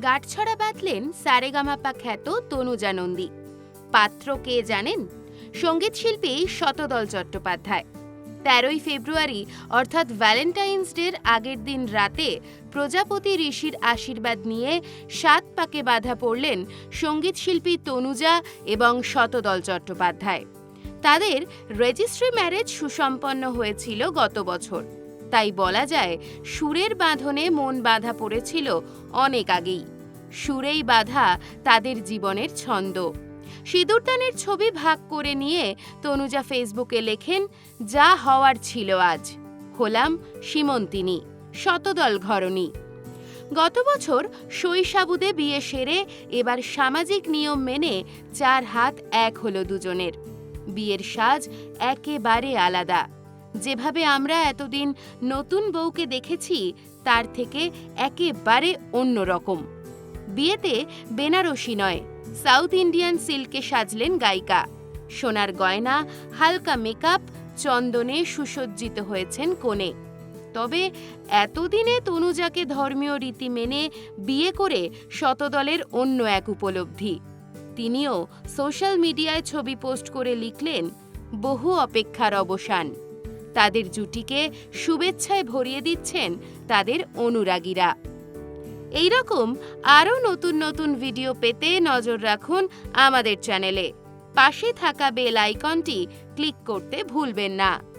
গাঁটছড়া বাঁধলেন সারেগামাপা খ্যাত তনুজা নন্দী পাত্র কে জানেন? সংগীত শিল্পী শতদল চট্টোপাধ্যায়। তেরোই ফেব্রুয়ারি, অর্থাৎ ভ্যালেন্টাইন্স ডের আগের দিন রাতে, প্রজাপতি ঋষির আশীর্বাদ নিয়ে সাত পাকে বাধা পড়লেন সংগীত শিল্পী তনুজা এবং শতদল চট্টোপাধ্যায়। তাদের রেজিস্ট্রি ম্যারেজ সুসম্পন্ন হয়েছিল গত বছর। তাই বলা যায়, সুরের বাঁধনে মন বাঁধা পড়েছিল অনেক আগেই। সুরেই বাঁধা তাদের জীবনের ছন্দ। সিঁদুরদানের ছবি ভাগ করে নিয়ে তনুজা ফেসবুকে লেখেন, যা হওয়ার ছিল আজ। হলাম সীমন্তিনী, শতদল ঘরণী। গত বছর শৈশাবুদে বিয়ে সেরে এবার সামাজিক নিয়ম মেনে চার হাত এক হলো দুজনের। বিয়ের সাজ একেবারে আলাদা। যেভাবে আমরা এতদিন নতুন বউকে দেখেছি, তার থেকে একেবারে অন্যরকম বিয়েতে বেনারসি নয়, সাউথ ইন্ডিয়ান সিল্কে সাজলেন গায়িকা। সোনার গয়না, হালকা মেকআপ, চন্দনে সুসজ্জিত হয়েছেন কোণে। তবে এতদিনে তনুজাকে ধর্মীয় রীতি মেনে বিয়ে করে শতদলের অন্য এক উপলব্ধি। তিনিও সোশ্যাল মিডিয়ায় ছবি পোস্ট করে লিখলেন, বহু অপেক্ষার অবসান। তাদের জুটিকে শুভেচ্ছায় ভরিয়ে দিচ্ছেন তাদের অনুরাগীরা। এইরকম আরও নতুন নতুন ভিডিও পেতে নজর রাখুন আমাদের চ্যানেলে। পাশে থাকা বেল আইকনটি ক্লিক করতে ভুলবেন না।